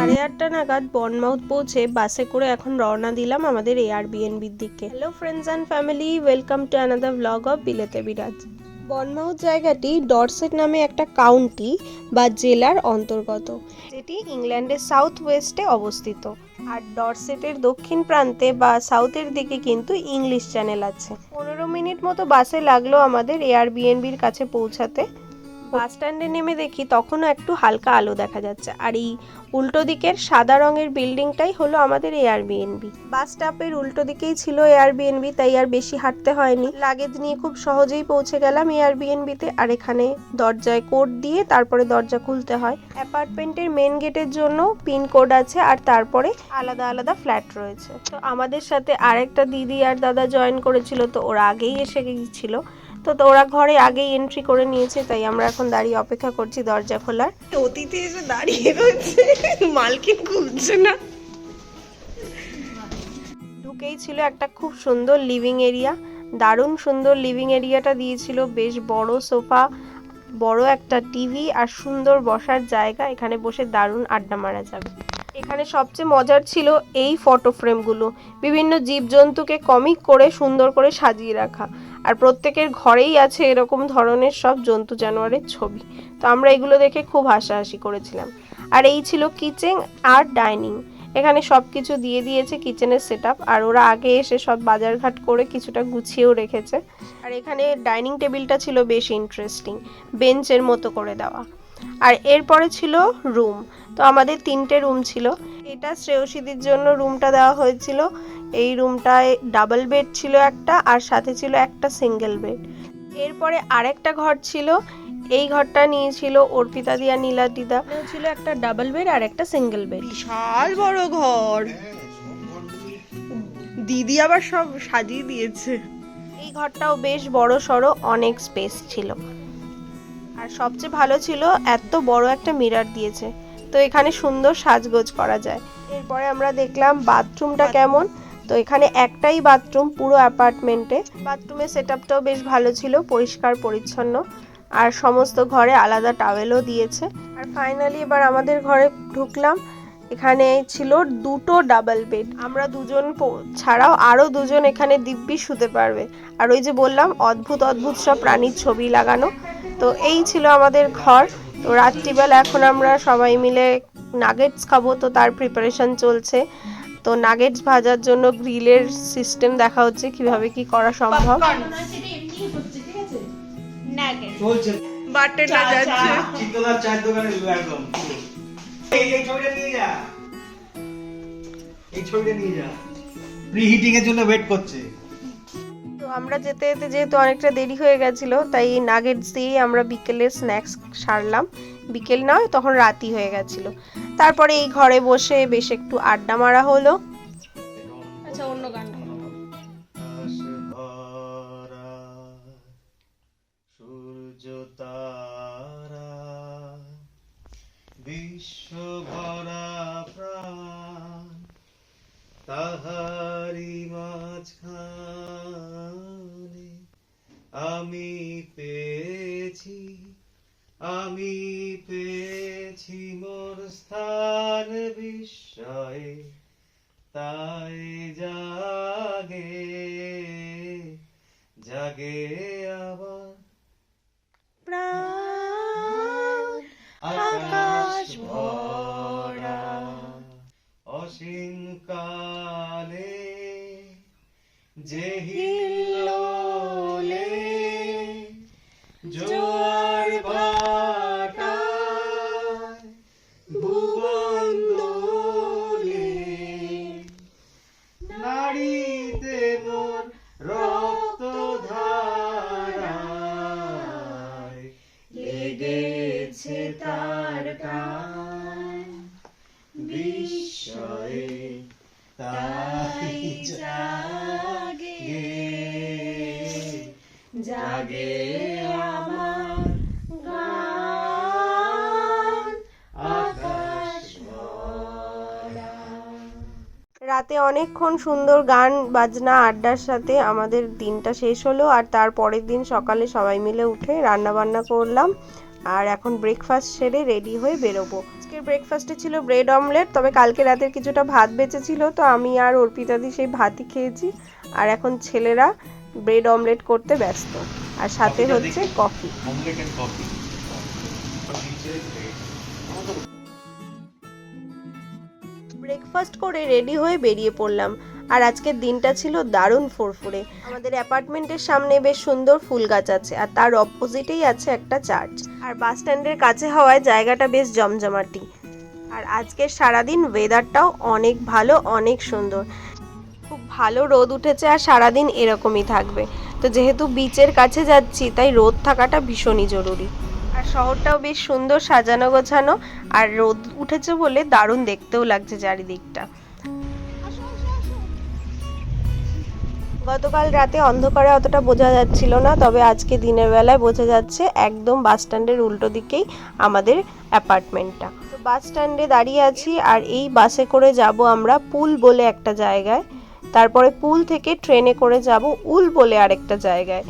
সাড়ে আটটা নাগাদ বনমাউথ পৌঁছে বাসে করে এখন রওনা দিলাম আমাদের এয়ারবিএনবির দিকে। Hello friends and family welcome to another blog of বিলেতে Biraj Bournemouth জায়গাটি ডরসেট নামে একটা কাউন্টি বা জেলার অন্তর্গত, যেটি ইংল্যান্ডের সাউথ ওয়েস্টে অবস্থিত। আর ডরসেটের দক্ষিণ প্রান্তে বা সাউথের দিকে কিন্তু ইংলিশ চ্যানেল আছে। পনেরো মিনিট মতো বাসে লাগল আমাদের এয়ারবিএনবির কাছে পৌঁছাতে। বাস স্ট্যান্ডে নেমে দেখি তখনও একটু হালকা আলো দেখা যাচ্ছে। আর এই উল্টো দিকের সাদা রঙের বিল্ডিংটাই হলো আমাদের এয়ারবিএনবি বাস স্টপের উল্টো দিকেই ছিল এয়ারবিএনবি তাই আর বেশি হাঁটতে হয়নি। লাগেজ নিয়ে খুব সহজেই পৌঁছে গেলাম এয়ারবিএনবিতে আর এখানে দরজায় কোড দিয়ে তারপরে দরজা খুলতে হয়। অ্যাপার্টমেন্টের মেন গেটের জন্য পিন কোড আছে আর তারপরে আলাদা আলাদা ফ্ল্যাট রয়েছে। তো আমাদের সাথে আরেকটা দিদি আর দাদা জয়েন করেছিল, তো ওরা আগেই এসে গিয়েছিল তো ওরা ঘরে আগেই এন্ট্রি করে নিয়েছে তাই আমরা এখন দাঁড়িয়ে অপেক্ষা করছি দরজা খোলার। অতীতে এসে দাঁড়িয়ে রয়েছে মালকিন খুলছে না। ঢুকেই ছিল একটা খুব সুন্দর লিভিং এরিয়া দারুণ সুন্দর লিভিং এরিয়াটা দিয়েছিল বেশ বড় সোফা বড় একটা টিভি আর সুন্দর বসার জায়গা এখানে বসে দারুণ আড্ডা মারা যাবে। এখানে সবচেয়ে মজার ছিল এই ফটো ফ্রেমগুলো বিভিন্ন জীবজন্তুকে কমিক করে সুন্দর করে সাজিয়ে রাখা। আর প্রত্যেকের ঘরেই আছে এরকম ধরনের সব জন্তু জানোয়ারের ছবি। তো আমরা এগুলো দেখে খুব হাসাহাসি করেছিলাম। আর এই ছিল কিচেন আর ডাইনিং। এখানে সব কিছু দিয়ে দিয়েছে কিচেনের সেট আর ওরা আগে এসে সব বাজারঘাট করে কিছুটা গুছিয়েও রেখেছে। আর এখানে ডাইনিং টেবিলটা ছিল বেশ ইন্টারেস্টিং, বেঞ্চের মতো করে দেওয়া। আর এরপরে ছিল রুম। তো আমাদের তিনটে রুম ছিল। এটা শ্রেয়সীদির জন্য রুমটা দেওয়া হয়েছিল। এই রুমটায় ডাবল বেড ছিল একটা আর সাথে ছিল একটা সিঙ্গেল বেড এরপরে আরেকটা ঘর ছিল এই ঘরটা নিয়েছিল অর্পিতা দিয়া নীলা দিদা। ছিল একটা ডাবল বেড আর একটা সিঙ্গেল বেড বিশাল বড় ঘর। দিদি আবার সব সাজিয়ে দিয়েছে। এই ঘরটাও বেশ বড় সড়ো অনেক স্পেস ছিল। আর সবচেয়ে ভালো ছিল এত বড় একটা মিরার দিয়েছে। তো এখানে সুন্দর সাজগোজ করা যায়। এরপরে আমরা দেখলাম বাথরুমটা কেমন। তো এখানে একটাই বাথরুম পুরো অ্যাপার্টমেন্টে। বাথরুমের সেট আপটাও বেশ ভালো ছিল পরিষ্কার পরিচ্ছন্ন। আর সমস্ত ঘরে আলাদা টাওয়েলও দিয়েছে। আর ফাইনালি এবার আমাদের ঘরে ঢুকলাম। এখানে ছিল দুটো ডাবল বেড। আমরা দুজন ছাড়াও আরও দুজন এখানে দিব্যি শুতে পারবে। আর ওই যে বললাম অদ্ভুত অদ্ভুত সব প্রাণীর ছবি লাগানো। তো এই ছিল আমাদের ঘর। তো রাত্রিবেলা এখন আমরা সবাই মিলে নাগেটস খাব। তো তার প্রিপারেশন চলছে। তো নাগেটস ভাজার জন্য গ্রিলের সিস্টেম দেখা হচ্ছে কীভাবে কি করা সম্ভব? বাটেটা যাচ্ছে। এই ছবিটা নিয়ে যা। এর জন্য ওয়েট করছে। তো আমরা যেতে যেতে যেহেতু অনেকটা দেরি হয়ে গেছিল তাই এই নাগেটস দিয়েই আমরা বিকেলের স্ন্যাক্স সারলাম। বিকেল নয় তখন রাতি হয়ে গেছিল। তারপরে এই ঘরে বসে বেশ একটু আড্ডা মারা হলো। আচ্ছা অন্য গান বিশ্ব ভরা প্রাণ তাহারি মাঝখানে আমি পেয়েছি আমি পেয়েছি স্থান বিস্ময়ে তাই জাগে জাগে আবার আকাশ ভরা অসীম কালে যে রাতে অনেকক্ষণ সুন্দর গান বাজনা আড্ডার সাথে আমাদের দিনটা শেষ হলো আর তার পরের দিন সকালে সবাই মিলে উঠে রান্না বান্না করলাম আর এখন ব্রেকফাস্ট সেরে রেডি হয়ে বেরোবো। আজকের ব্রেকফাস্টে ছিল ব্রেড অমলেট তবে কালকে রাতের কিছুটা ভাত বেঁচেছিল তো আমি আর অর্পিতাদি সেই ভাতই খেয়েছি। আর এখন ছেলেরা ব্রেড অমলেট করতে ব্যস্ত। আর সাথে হচ্ছে কফি অমলেট কফি ব্রেকফাস্ট করে রেডি হয়ে বেরিয়ে পড়লাম। আর আজকের দিনটা ছিল দারুণ ফুরফুরে। আমাদের অ্যাপার্টমেন্টের সামনে বেশ সুন্দর ফুল গাছ আছে আর তার অপোজিটেই আছে একটা চার্চ আর বাস স্ট্যান্ডের কাছে হওয়ায় জায়গাটা বেশ জমজমাটি। আর আজকের সারাদিন ওয়েদারটাও অনেক ভালো, অনেক সুন্দর। খুব ভালো রোদ উঠেছে আর সারাদিন এরকমই থাকবে। তো যেহেতু বিচের কাছে যাচ্ছি, তাই রোদ থাকাটা ভীষণই জরুরি। আর শহরটাও বেশ সুন্দর সাজানো গোছানো আর রোদ উঠেছে বলে দারুণ দেখতেও লাগছে চারিদিকটা। গতকাল রাতে অন্ধকারে অতটা বোঝা যাচ্ছিল না, তবে আজকে দিনের বেলায় বোঝা যাচ্ছে একদম বাস স্ট্যান্ডের উল্টো দিকেই আমাদের অ্যাপার্টমেন্টটা। তো বাস স্ট্যান্ডে দাঁড়িয়ে আছি আর এই বাসে করে যাব আমরা পুল বলে একটা জায়গায়, তারপরে পুল থেকে ট্রেনে করে যাব উল বলে আরেকটা জায়গায়।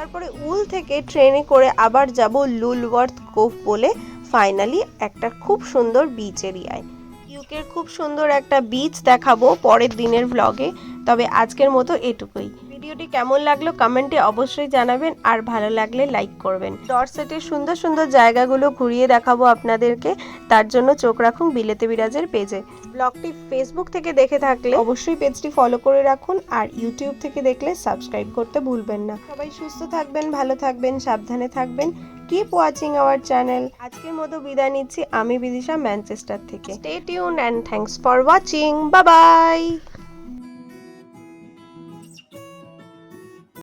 তারপরে উল থেকে ট্রেনে করে আবার যাব লুলওয়ার্থ কোভ বলে ফাইনালি একটা খুব সুন্দর বিচ এরিয়ায়। ইউকের খুব সুন্দর একটা বিচ দেখাবো পরের দিনের ভ্লগে তবে আজকের মতো এটুকুই। ভিডিওটি কেমন লাগল কমেন্টে অবশ্যই জানাবেন, আর ভালো লাগলে লাইক করবেন। ডটসেটের সুন্দর সুন্দর জায়গাগুলো ঘুরিয়ে দেখাবো আপনাদেরকে, তার জন্য চোখ রাখুন বিলেতে বিরাজের পেজে। ব্লগটি ফেসবুক থেকে দেখে থাকলে অবশ্যই পেজটি ফলো করে রাখুন, আর ইউটিউব থেকে দেখলে সাবস্ক্রাইব করতে ভুলবেন না। সবাই সুস্থ থাকবেন, ভালো থাকবেন, সাবধানে থাকবেন। কিপ ওয়াচিং আওয়ার চ্যানেল আজকের মতো বিদায় নিচ্ছি, আমি বিদিশা ম্যানচেস্টার থেকে। Stay tuned and thanks for watching bye bye